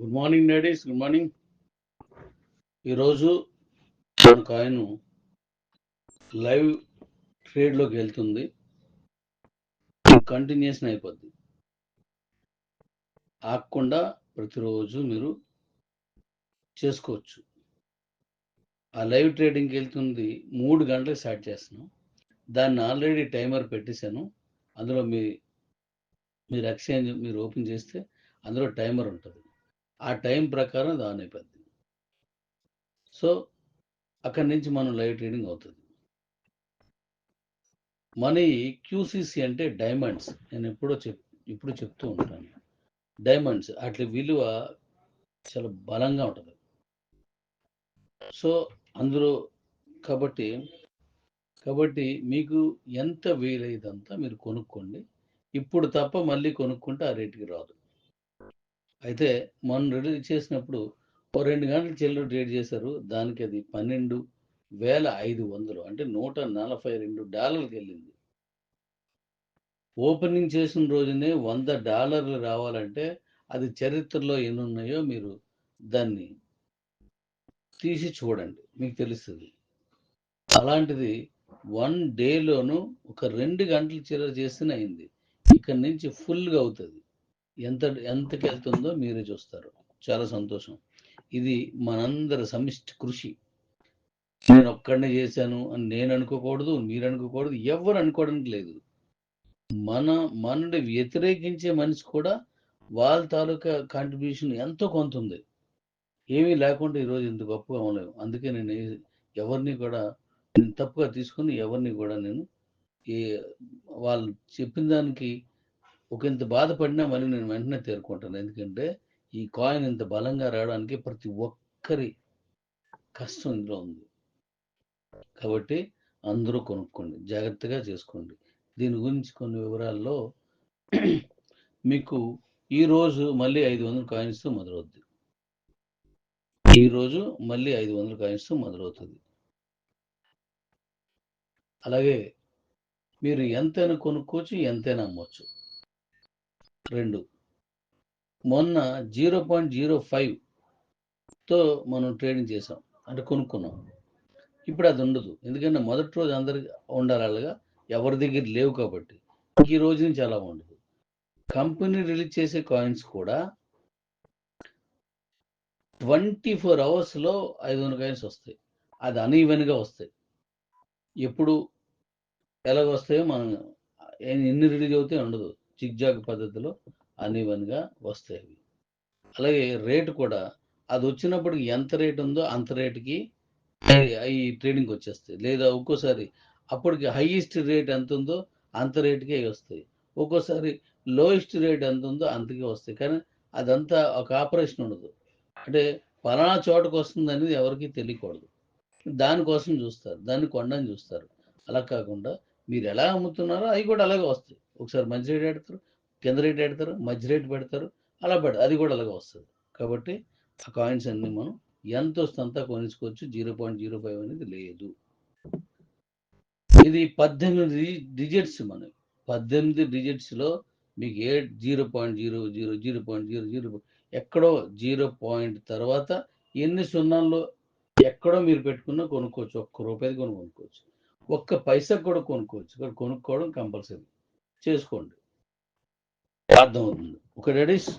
Good morning ladies good morning ఈరోజు మన coin live ట్రేడ్లోకి వెళ్తుంది. కంటిన్యూషన్ అయిపోద్ది. ఆగకుండా ప్రతిరోజు మీరు చేసుకోవచ్చు. ఆ లైవ్ ట్రేడింగ్కి వెళ్తుంది. మూడు గంటలకు స్టార్ట్ చేస్తున్నాం. దాన్ని ఆల్రెడీ టైమర్ పెట్టేశాను. అందులో మీ మీరు ఎక్స్చేంజ్ మీరు ఓపెన్ చేస్తే అందులో టైమర్ ఉంటుంది. ఆ టైం ప్రకారం అది ఆన్ అయిపోద్ది. సో అక్కడి నుంచి మనం లైవ్ ట్రేడింగ్ అవుతుంది. మనీ క్యూసీసీ అంటే డైమండ్స్. నేను ఎప్పుడో చెప్ ఇప్పుడు చెప్తూ ఉంటాను. డైమండ్స్ అట్ల విలువ చాలా బలంగా ఉంటుంది. సో అందులో కాబట్టి కాబట్టి మీకు ఎంత వీలైదంతా మీరు కొనుక్కోండి. ఇప్పుడు తప్ప మళ్ళీ కొనుక్కుంటే ఆ రేటుకి రాదు. అయితే మొన్న రిలీజ్ చేసినప్పుడు ఓ రెండు గంటలు చెల్లు ట్రేడ్ చేశారు. దానికి అది పన్నెండు వేల ఐదు వందలు అంటే నూట నలభై రెండు డాలర్కి వెళ్ళింది. ఓపెనింగ్ చేసిన రోజునే వంద డాలర్లు రావాలంటే అది చరిత్రలో ఎన్ని ఉన్నాయో మీరు దాన్ని తీసి చూడండి. మీకు తెలుస్తుంది. అలాంటిది వన్ డేలోను ఒక రెండు గంటలు చిల్లర చేస్తేనే అయింది. ఇక్కడి నుంచి ఫుల్గా అవుతుంది. ఎంత ఎంతకి వెళ్తుందో మీరే చూస్తారు. చాలా సంతోషం. ఇది మనందరి సమిష్టి కృషి. నేను ఒక్కడనే చేశాను అని నేను అనుకోకూడదు మీరు అనుకోకూడదు ఎవరు అనుకోవడానికి లేదు. మన మనని వ్యతిరేకించే మనిషి కూడా వాళ్ళ తాలూకా కాంట్రిబ్యూషన్ ఎంతో కొంత ఉంది. ఏమీ లేకుండా ఈరోజు ఇంత గొప్పగా ఉండలేము అందుకే నేను ఎవరిని కూడా నేను తప్పుగా తీసుకుని ఎవరిని కూడా నేను ఏ వాళ్ళు చెప్పిన దానికి ఒక ఇంత బాధపడినా మళ్ళీ నేను వెంటనే తేరుకుంటాను. ఎందుకంటే ఈ కాయిన్ ఇంత బలంగా రావడానికి ప్రతి ఒక్కరి కష్టం ఇందులో ఉంది. కాబట్టి అందరూ కొనుక్కోండి. జాగ్రత్తగా చేసుకోండి. దీని గురించి కొన్ని వివరాల్లో మీకు ఈరోజు మళ్ళీ ఐదు వందల కాయిన్స్ మొదలవుద్ది. ఈరోజు మళ్ళీ ఐదు వందల కాయిన్స్ మొదలవుతుంది. అలాగే మీరు ఎంతైనా కొనుక్కోవచ్చు ఎంతైనా అమ్మవచ్చు రెండు. మొన్న జీరో పాయింట్ జీరో ఫైవ్తో మనం ట్రేడింగ్ చేసాం అంటే కొనుక్కున్నాం. ఇప్పుడు అది ఉండదు. ఎందుకంటే మొదటి రోజు అందరికి ఉండాలి అలాగా. ఎవరి దగ్గర లేవు కాబట్టి. ఈ రోజు నుంచి అలా ఉండదు. కంపెనీ రిలీజ్ చేసే కాయిన్స్ కూడా ట్వంటీ ఫోర్ అవర్స్లో ఐదు వందల కాయిన్స్ వస్తాయి. అది అనీవెన్గా వస్తాయి. ఎప్పుడు ఎలాగ వస్తాయో మనం ఎన్ని ఎన్ని రిలీజ్ అవుతాయి ఉండదు. చిగ్జాగ్ పద్ధతిలో అనీవెన్గా వస్తాయి అవి. అలాగే రేటు కూడా అది వచ్చినప్పుడు ఎంత రేటు ఉందో అంత రేటుకి ఈ ట్రేడింగ్ వచ్చేస్తాయి. లేదా ఒక్కోసారి అప్పటికి హైయెస్ట్ రేట్ ఎంత ఉందో అంత రేటుకే వస్తాయి. ఒక్కోసారి లోయెస్ట్ రేట్ ఎంత ఉందో అంతకే వస్తాయి. కానీ అదంతా ఒక ఆపరేషన్ ఉండదు. అంటే పలానా చోటకు వస్తుంది అనేది ఎవరికి తెలియకూడదు. దానికోసం చూస్తారు. దాన్ని కొండని చూస్తారు. అలా కాకుండా మీరు ఎలా అమ్ముతున్నారో అవి కూడా అలాగే వస్తాయి. ఒకసారి మంచి రేట్ పెడతారు కింద రేట్ పెడతారు మధ్య రేట్ పెడతారు అలా పెడతారు. అది కూడా అలాగే వస్తుంది. కాబట్టి ఆ కాయిన్స్ అన్ని మనం ఎంత వస్తే అంతా కొనుక్కోవచ్చు జీరో పాయింట్ జీరో ఫైవ్ అనేది లేదు. ఇది పద్దెనిమిది డిజిట్స్ మనకి పద్దెనిమిది డిజిట్స్లో మీకు ఏ zero point zero zero zero point zero zero ఎక్కడో జీరో పాయింట్ తర్వాత ఎన్ని సున్నాల్లో ఎక్కడో మీరు పెట్టుకున్నా కొనుక్కోవచ్చు. ఒక్క రూపాయి కొను కొనుక్కోవచ్చు. ఒక్క పైసా కూడా కొనుక్కోవచ్చు. ఇక్కడ కొనుక్కోవడం కంపల్సరీ. చేసుకోండి. అర్థమవుతుంది. ఒక రెడీస్